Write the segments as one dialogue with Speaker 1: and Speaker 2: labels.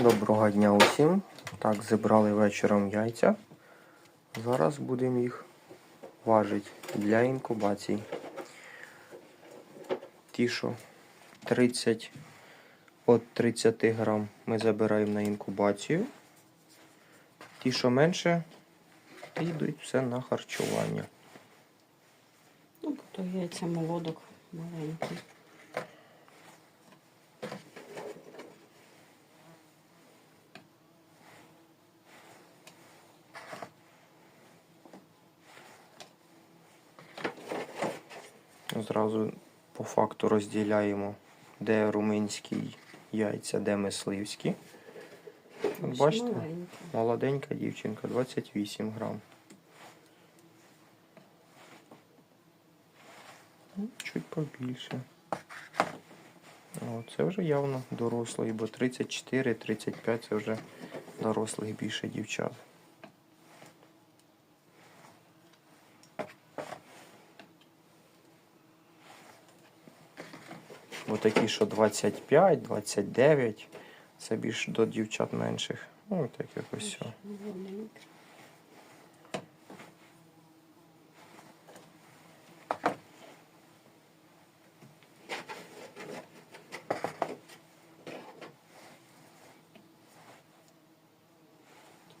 Speaker 1: Доброго дня усім. Так, зібрали вечором яйця. Зараз будемо їх важити для інкубації. Ті, що 30 від 30 грам ми забираємо на інкубацію. Ті, що менше, йдуть все на харчування.
Speaker 2: Ну, то яйця молодок маленький.
Speaker 1: Зразу по факту розділяємо, де румунські яйця, де мисливські. От Бачите? Молоденька дівчинка, 28 грам. Чуть побільше. О, це вже явно дорослий, бо 34-35 це вже дорослих більше дівчат. Бо такі, що 25, 29, це більш до дівчат менших. Ну, так якось все.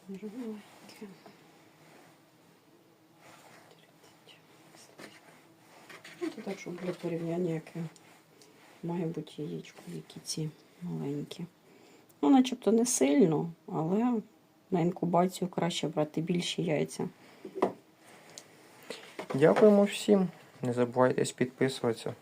Speaker 2: Ну, це так, щоб для порівняння, яке має бути яєчко, які ці маленькі. Ну, начебто не сильно, але на інкубацію краще брати більші яйця.
Speaker 1: Дякуємо всім. Не забувайте підписуватися.